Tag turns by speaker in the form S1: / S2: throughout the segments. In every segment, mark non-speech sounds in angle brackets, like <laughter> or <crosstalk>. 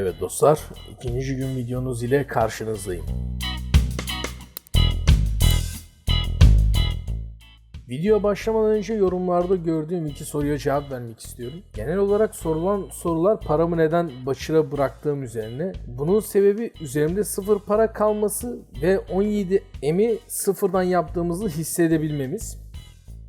S1: Evet dostlar, ikinci gün videonuz ile karşınızdayım. Video başlamadan önce yorumlarda gördüğüm iki soruya cevap vermek istiyorum. Genel olarak sorulan sorular paramı neden başıra bıraktığım üzerine. Bunun sebebi üzerimde sıfır para kalması ve 17 emi sıfırdan yaptığımızı hissedebilmemiz.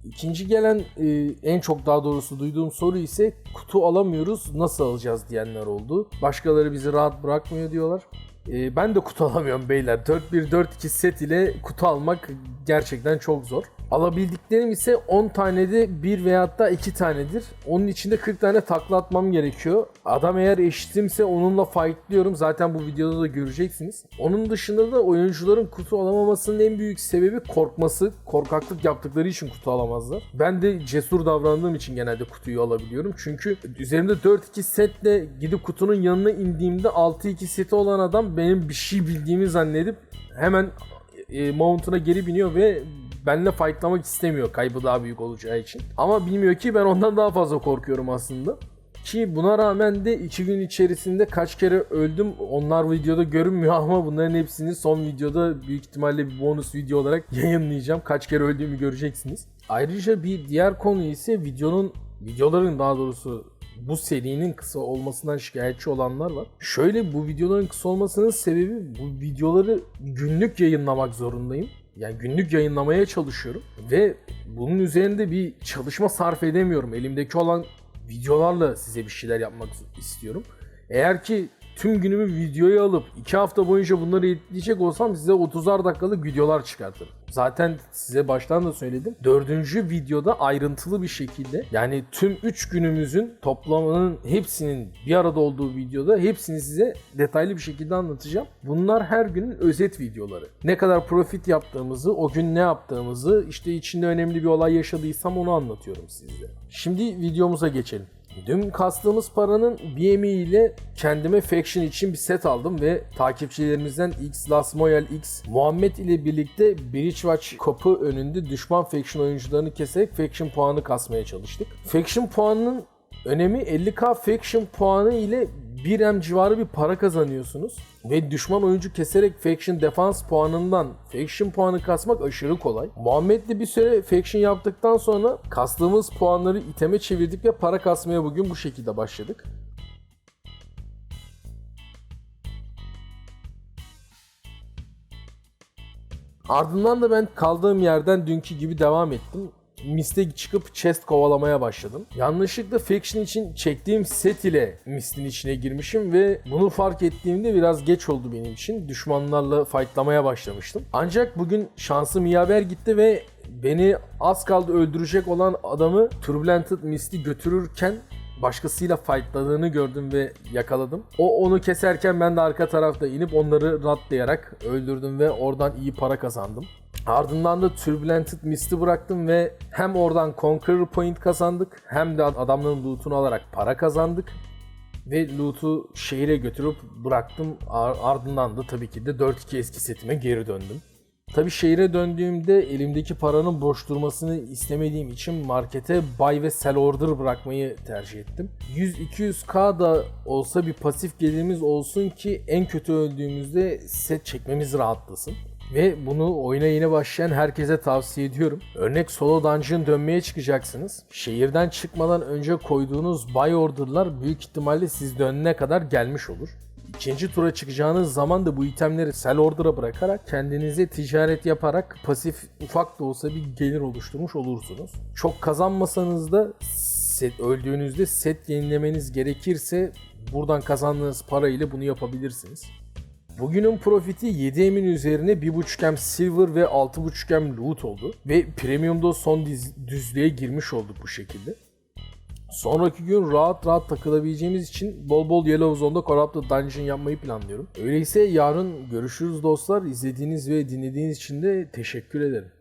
S1: İkinci gelen e, en çok daha doğrusu duyduğum soru ise kutu alamıyoruz nasıl alacağız diyenler oldu. Başkaları bizi rahat bırakmıyor diyorlar. E, ben de kutu <laughs> alamıyorum beyler. 4-1-4-2 set ile kutu almak gerçekten çok zor. Alabildiklerim ise 10 tane de 1 veyahut da 2 tanedir. Onun içinde 40 tane takla atmam gerekiyor. Adam eğer eşitimse onunla fightlıyorum. Zaten bu videoda da göreceksiniz. Onun dışında da oyuncuların kutu alamamasının en büyük sebebi korkması. Korkaklık yaptıkları için kutu alamazlar. Ben de cesur davrandığım için genelde kutuyu alabiliyorum. Çünkü üzerimde 4-2 setle gidip kutunun yanına indiğimde 6-2 seti olan adam benim bir şey bildiğimi zannedip hemen e, mount'una geri biniyor ve benimle fightlamak istemiyor kaybı daha büyük olacağı için. Ama bilmiyor ki ben ondan daha fazla korkuyorum aslında. Ki buna rağmen de 2 gün içerisinde kaç kere öldüm. Onlar videoda görünmüyor <laughs> ama bunların hepsini son videoda büyük ihtimalle bir bonus video olarak <laughs> yayınlayacağım. Kaç kere öldüğümü göreceksiniz. Ayrıca bir diğer konu ise videonun videoların daha doğrusu bu serinin kısa olmasından şikayetçi olanlar var. Şöyle bu videoların kısa olmasının sebebi bu videoları günlük yayınlamak zorundayım. Yani günlük yayınlamaya çalışıyorum ve bunun üzerinde bir çalışma sarf edemiyorum. Elimdeki olan videolarla size bir şeyler yapmak istiyorum. Eğer ki tüm günümü videoya alıp 2 hafta boyunca bunları editleyecek olsam size 30'ar dakikalık videolar çıkartırım. Zaten size baştan da söyledim. Dördüncü videoda ayrıntılı bir şekilde yani tüm 3 günümüzün toplamının hepsinin bir arada olduğu videoda hepsini size detaylı bir şekilde anlatacağım. Bunlar her günün özet videoları. Ne kadar profit yaptığımızı, o gün ne yaptığımızı, işte içinde önemli bir olay yaşadıysam onu anlatıyorum size. Şimdi videomuza geçelim. Dün kastığımız paranın bir emeğiyle kendime Faction için bir set aldım ve takipçilerimizden X, Last Moyal X, Muhammed ile birlikte Bridgewatch kapı önünde düşman Faction oyuncularını keserek Faction puanı kasmaya çalıştık. Faction puanının önemi 50k Faction puanı ile 1M civarı bir para kazanıyorsunuz. Ve düşman oyuncu keserek Faction Defense puanından Faction puanı kasmak aşırı kolay. Muhammed'le bir süre Faction yaptıktan sonra kastığımız puanları iteme çevirdik ve para kasmaya bugün bu şekilde başladık. Ardından da ben kaldığım yerden dünkü gibi devam ettim. Mist'e çıkıp chest kovalamaya başladım. Yanlışlıkla Faction için çektiğim set ile Mist'in içine girmişim ve bunu fark ettiğimde biraz geç oldu benim için. Düşmanlarla fightlamaya başlamıştım. Ancak bugün şansım yaver gitti ve beni az kaldı öldürecek olan adamı Turbulented Mist'i götürürken başkasıyla fightladığını gördüm ve yakaladım. O onu keserken ben de arka tarafta inip onları ratlayarak öldürdüm ve oradan iyi para kazandım. Ardından da Turbulented Mist'i bıraktım ve hem oradan Conqueror Point kazandık hem de adamların loot'unu alarak para kazandık. Ve loot'u şehire götürüp bıraktım. Ardından da tabii ki de 4-2 eski setime geri döndüm. Tabii şehire döndüğümde elimdeki paranın boş durmasını istemediğim için markete buy ve sell order bırakmayı tercih ettim. 100-200k da olsa bir pasif gelirimiz olsun ki en kötü öldüğümüzde set çekmemiz rahatlasın. Ve bunu oyuna yeni başlayan herkese tavsiye ediyorum. Örnek solo dungeon dönmeye çıkacaksınız. Şehirden çıkmadan önce koyduğunuz buy order'lar büyük ihtimalle siz dönene kadar gelmiş olur. İkinci tura çıkacağınız zaman da bu itemleri sell order'a bırakarak kendinize ticaret yaparak pasif ufak da olsa bir gelir oluşturmuş olursunuz. Çok kazanmasanız da set, öldüğünüzde set yenilemeniz gerekirse buradan kazandığınız para ile bunu yapabilirsiniz. Bugünün profiti 7 emin üzerine 1.5M silver ve 6.5M loot oldu. Ve premiumda son düzlüğe girmiş olduk bu şekilde. Sonraki gün rahat rahat takılabileceğimiz için bol bol Yellow Zone'da Corrupted Dungeon yapmayı planlıyorum. Öyleyse yarın görüşürüz dostlar. İzlediğiniz ve dinlediğiniz için de teşekkür ederim.